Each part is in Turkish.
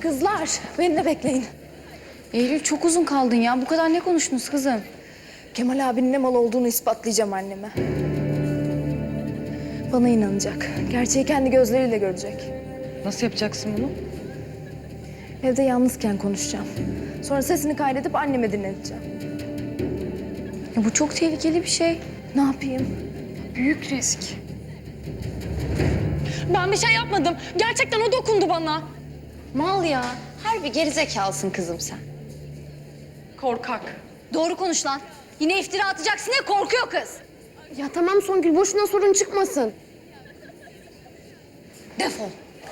Kızlar beni de bekleyin. Eylül çok uzun kaldın ya. Bu kadar ne konuştunuz kızım? Kemal abinin ne mal olduğunu ispatlayacağım anneme. Bana inanacak. Gerçeği kendi gözleriyle görecek. Nasıl yapacaksın bunu? Evde yalnızken konuşacağım. Sonra sesini kaydedip anneme dinleteceğim. Ya bu çok tehlikeli bir şey. Ne yapayım? Büyük risk. Ben bir şey yapmadım. Gerçekten o dokundu bana. Mal ya. Harbi gerizekalısın kızım sen. Korkak. Doğru konuş lan. Yine iftira atacaksın diye korkuyor kız. Ya tamam Songül boşuna sorun çıkmasın. Defol.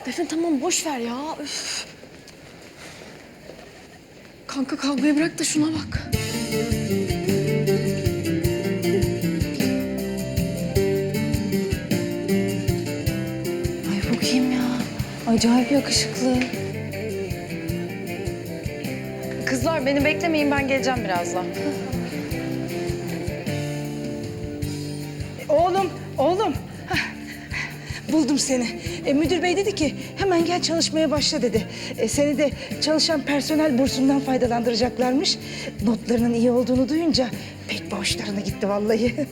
Defne tamam boş ver ya. Üf. Kanka kavgayı bırak da şuna bak. Ay bu kim ya? Acayip yakışıklı. Kızlar beni beklemeyin ben geleceğim birazdan. Oğlum, oğlum. Buldum seni. E, müdür bey dedi ki hemen gel çalışmaya başla dedi. E, seni de çalışan personel bursundan faydalandıracaklarmış. Notlarının iyi olduğunu duyunca pek boşlarına gitti vallahi.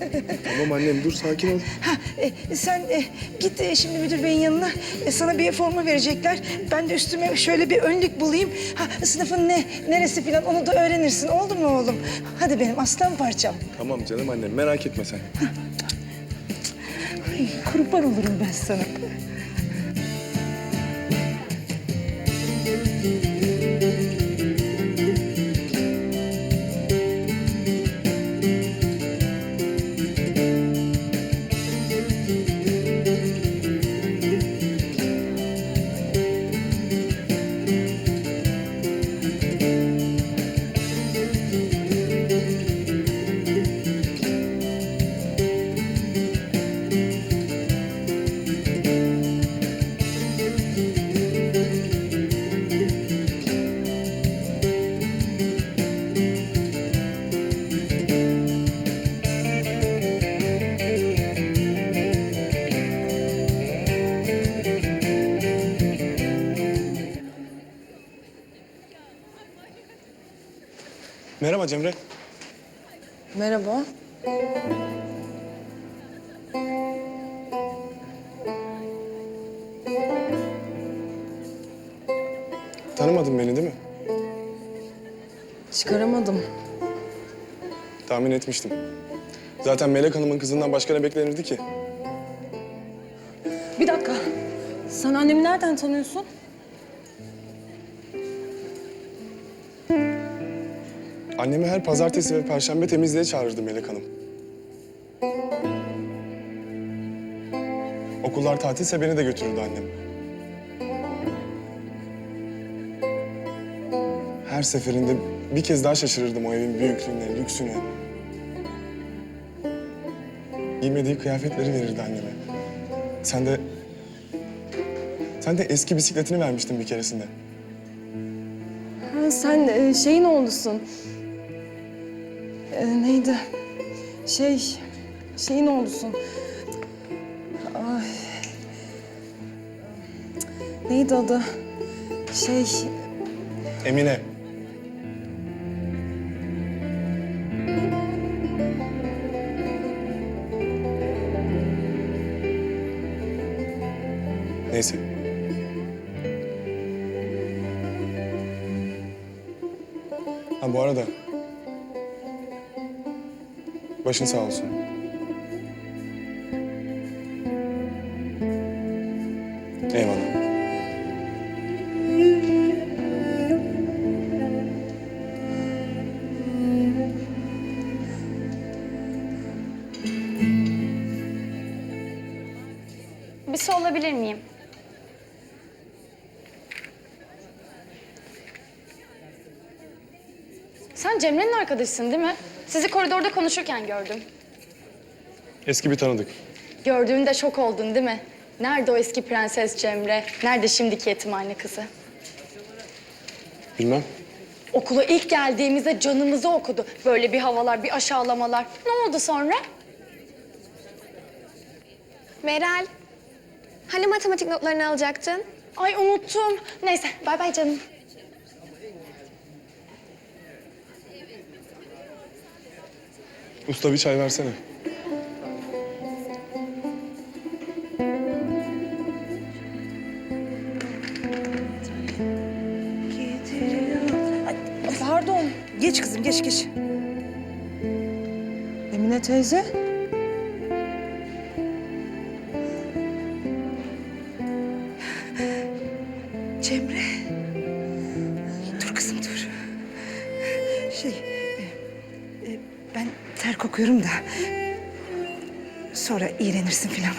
Tamam annem dur sakin ol. ha, e, sen e, git e, şimdi müdür beyin yanına. E, sana bir forma verecekler. Ben de üstüme şöyle bir önlük bulayım. Ha, sınıfın ne, neresi falan onu da öğrenirsin. Oldu mu oğlum? Hadi benim aslan parçam. Tamam canım annem merak etme sen. Ay, kurban olurum ben sana. Merhaba Cemre. Merhaba. Tanımadın beni değil mi? Çıkaramadım. Tahmin etmiştim. Zaten Melek Hanım'ın kızından başka ne beklenirdi ki? Bir dakika. Sen annemi nereden tanıyorsun? Annemi her pazartesi ve perşembe temizliğe çağırırdı Melek Hanım. Okullar tatilse beni de götürürdü annem. Her seferinde bir kez daha şaşırırdım o evin büyüklüğüne, lüksüne. Giymediği kıyafetleri verirdi anneme. Sen de... Sen de eski bisikletini vermiştin bir keresinde. Sen e, şeyin oğlusun. E, neydi? Şey, şeyin oğlusun. Ay. Neydi adı? Şey, Emine. Neyse. Ha bu arada... Başın sağ olsun. Eyvallah. Bir su alabilir miyim? Sen Cemre'nin arkadaşısın değil mi? Sizi koridorda konuşurken gördüm. Eski bir tanıdık. Gördüğünde şok oldun değil mi? Nerede o eski prenses Cemre? Nerede şimdiki yetimhane kızı? Bilmem. Okula ilk geldiğimizde canımızı okudu. Böyle bir havalar, bir aşağılamalar. Ne oldu sonra? Meral, hani matematik notlarını alacaktın? Ay unuttum. Neyse bay bay canım. Usta bir çay versene. Pardon. Geç kızım geç geç. Emine teyze. Cemre. Ter kokuyorum da. Sonra iğrenirsin filan.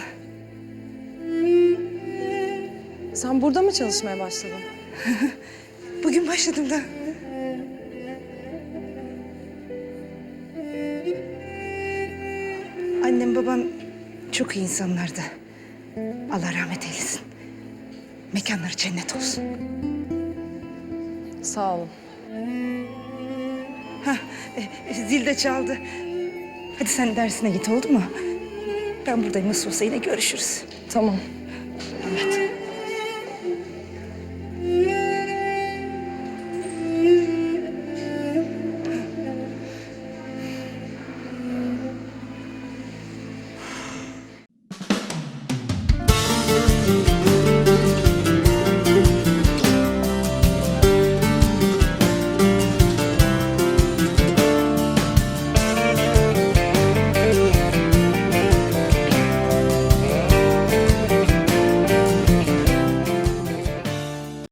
Sen burada mı çalışmaya başladın? Bugün başladım da. Annem babam çok iyi insanlardı. Allah rahmet eylesin. Mekanları cennet olsun. Sağ olun. Hah, e, zil de çaldı. Hadi sen dersine git oldu mu? Ben buradayım nasıl olsa yine görüşürüz. Tamam. Evet.